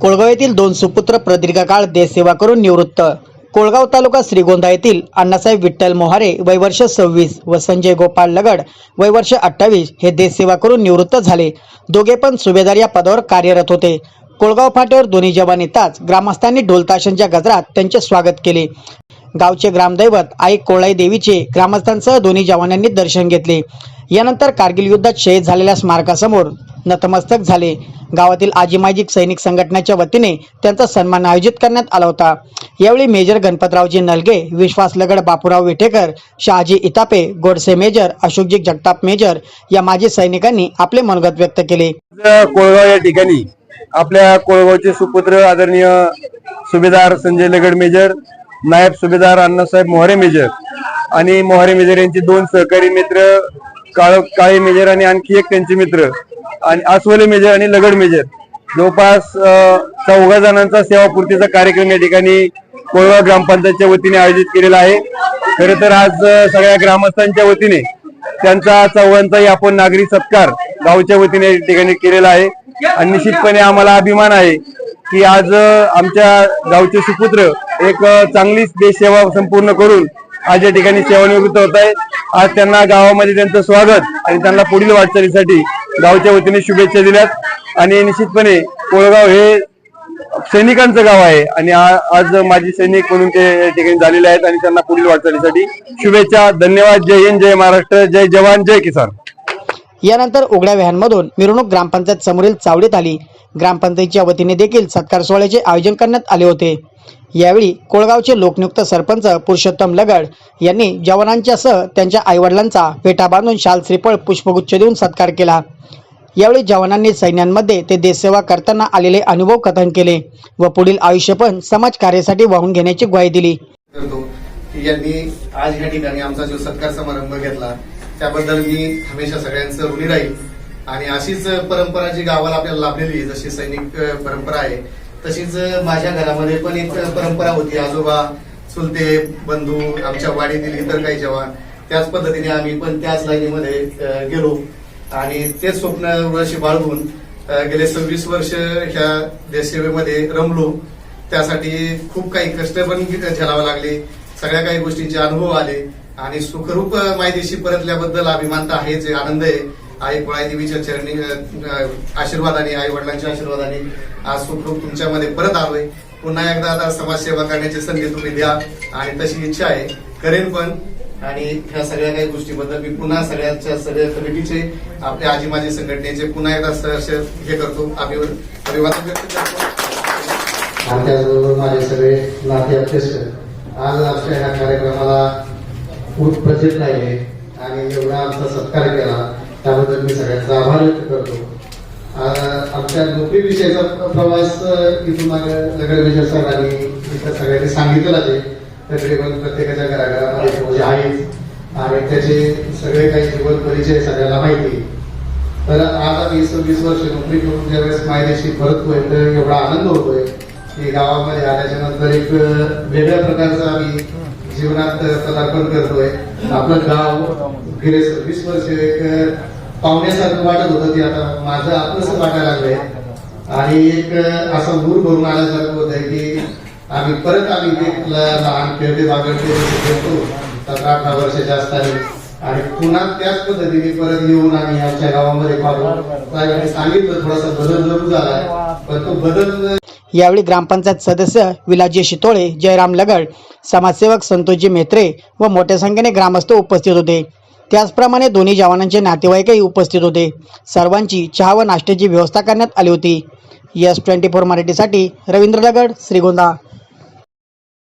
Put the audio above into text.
कोळगाव येथील दोन सुपुत्र प्रदीर्घ काळ देशसेवा करून निवृत्त. कोळगाव तालुका श्रीगोंदा येथील अण्णासाहेब विठ्ठल मोहारे वयवर्ष सव्वीस व संजय गोपाळ लगड वयवर्ष अठ्ठावीस हे देशसेवा करून निवृत्त झाले. दोघे पण सुभेदार या पदावर कार्यरत होते. कोळगाव फाट्यावर दोन्ही जवान येताच ग्रामस्थांनी ढोलताशांच्या गजरात त्यांचे स्वागत केले. गावचे ग्रामदैवत आई कोळाई देवीचे ग्रामस्थांसह दोन्ही जवानांनी दर्शन घेतले. यानंतर कारगिल युद्धात शहीद झालेल्या स्मारकासमोर नतमस्तक झाले. गावातील आजी माजी सैनिक संघटनेच्या वतीने त्यांचा सन्मान आयोजित करण्यात आला होता. यावेळी major Ganpatraoji Nalage Vishwas Lagad Bapurao Vitekar Shahaji Itape Godse major Ashokji Jagtap major या माजी सैनिकांनी आपले मनोगत व्यक्त केले. कोळगाव या ठिकाणी आपल्या कोळगावचे सुपुत्र आदरणीय सुभेदार संजय लगड मेजर नायब सुभेदार अण्णासाहेब मोहरे मेजर आणि मोहरे मेजर यांचे दोन सहकारी मित्र काळ काळे मेजर आणि आणखी एक त्यांचे मित्र. आणि आसवले मेजर आणि लगड मेजर. जवळपास चौघा जणांचा सेवापूर्तीचा कार्यक्रम या ठिकाणी कोळगाव ग्रामपंचायतच्या वतीने आयोजित केलेला आहे. खरं तर आज सगळ्या ग्रामस्थांच्या वतीने त्यांचा चौघांचाही आपण नागरी सत्कार गावच्या वतीने या ठिकाणी केलेला आहे. आणि निश्चितपणे आम्हाला अभिमान आहे की आज आमच्या गावचे सुपुत्र एक चांगलीच देशसेवा संपूर्ण करून आज या ठिकाणी सेवानिवृत्त होत आहे आज त्यांना गावामध्ये त्यांचं स्वागत आणि त्यांना पुढील वाटचालीसाठी गावच्या वतीने शुभेच्छा दिल्यात. आणि निश्चितपणे कोळगाव हे सैनिकांचं गाव आहे. आणि आज माजी सैनिक म्हणून ते या ठिकाणी झालेले आहेत आणि त्यांना पुढील वाटचालीसाठी शुभेच्छा. धन्यवाद. जय हिंद जय महाराष्ट्र जय जवान जय किसान. यानंतर उघड्या व्हॅनमधून मिरवणूक ग्रामपंचायत समोरील चावडीत आली. ग्रामपंचायतीच्या वतीने देखील सत्कार सोहळ्याचे आयोजन करण्यात आले होते. यावेळी कोळगावचे लोकनियुक्त सरपंच पुरुषोत्तम लगड यांनी जवानांच्या सह त्यांच्या आईवडिलांचा पेटा बांधून शाल श्रीफळ पुष्पगुच्छ देऊन सत्कार केला. यावेळी जवानांनी सैन्यांमध्ये ते देशसेवा करताना आलेले अनुभव कथन केले व पुढील आयुष्य पण समाज कार्यासाठी वाहून घेण्याची ग्वाही दिली. यांनी आज या ठिकाणी आमचा जो सत्कार समारंभ घेतला त्याबद्दल मी हमेशा सगळ्यांचं ऋणी राहील. आणि अशीच परंपरा जी गावाला आपल्याला लाभलेली जशी सैनिक परंपरा आहे तशीच माझ्या घरामध्ये पण एक परंपरा होती. आजोबा चुलते बंधू आमच्या वाडीतील इतर काही जवान त्याच पद्धतीने आम्ही पण त्याच लाईनीमध्ये गेलो. आणि तेच स्वप्न वर्षी बाळगून गेले सव्वीस वर्ष ह्या देशसेवेमध्ये रमलो. त्यासाठी खूप काही कष्ट पण झेलावं लागले. सगळ्या काही गोष्टींचे अनुभव आले. आणि सुखरूप मायदेशी परतल्याबद्दल अभिमान तर आहेच आनंद आहे. आई कोळाई देवीच्या चरणी आशीर्वादाने आई वडिलांच्या आशीर्वादाने आज सुखरूप तुमच्यामध्ये परत आलोय. पुन्हा एकदा आता समाजसेवा करण्याची संधी तुम्ही द्या आणि तशी इच्छा आहे. करेन पण. आणि ह्या सगळ्या काही गोष्टीबद्दल मी पुन्हा सगळ्यांच्या सगळ्या कमिटीचे आपल्या आजी माझी संघटनेचे पुन्हा एकदा हे करतो. अभिवादन व्यक्त करतो. आणि त्याचबरोबर माझे सगळे नाते अध्यक्ष आज आमच्या ह्या कार्यक्रमाला उत्प्रचित राहिले आणि एवढा आमचा सत्कार केला. त्याबद्दल मी सगळ्यांचा आभार व्यक्त करतो. आमच्या नोकरी विषयाचा प्रवास अ, इथून लगड विजय इथं सगळ्यांनी सांगितलं आहे. तकरीबन प्रत्येकाच्या घराघरामध्ये म्हणजे आहेच. आणि त्याचे सगळे काही जीवन परिचय सगळ्याला माहिती तर आज आम्ही सव्वीस वर्ष नोकरी करून ज्यावेळेस मायदेशी परततोय तर एवढा आनंद होतोय की गावामध्ये आल्याच्यानंतर एक वेगळ्या प्रकारचा आम्ही जीवनात अ, पदार्पण करतोय. आपलं गाव गेले सव्वीस वर्ष एक पाहुण्यासारखं वाटत होतं ते आता माझं आपलंच वाटायला लागलंय. आणि एक असं मूर भरून आल्यासारखं होत आहे की आम्ही परत आम्ही लहान खेळते बागडते खेळतो. सतरा अठरा जास्त आहे. आणि पुन्हा त्याच पद्धतीने परत येऊन आम्ही आमच्या गावामध्ये पाहतो सांगितलं थोडासा बदल जरूर झालाय पण तो बदल यावेळी ग्रामपंचायत सदस्य विलाजी शितोळे जयराम लगड समाजसेवक संतोषजी मेत्रे व मोठ्या संख्येने ग्रामस्थ उपस्थित होते. त्याचप्रमाणे दोन्ही जवानांचे नातेवाईकही उपस्थित होते. सर्वांची चहा व नाश्त्याची व्यवस्था करण्यात आली होती. यस ट्वेंटी फोर मराठीसाठी रवींद्र लगड श्रीगोंदा.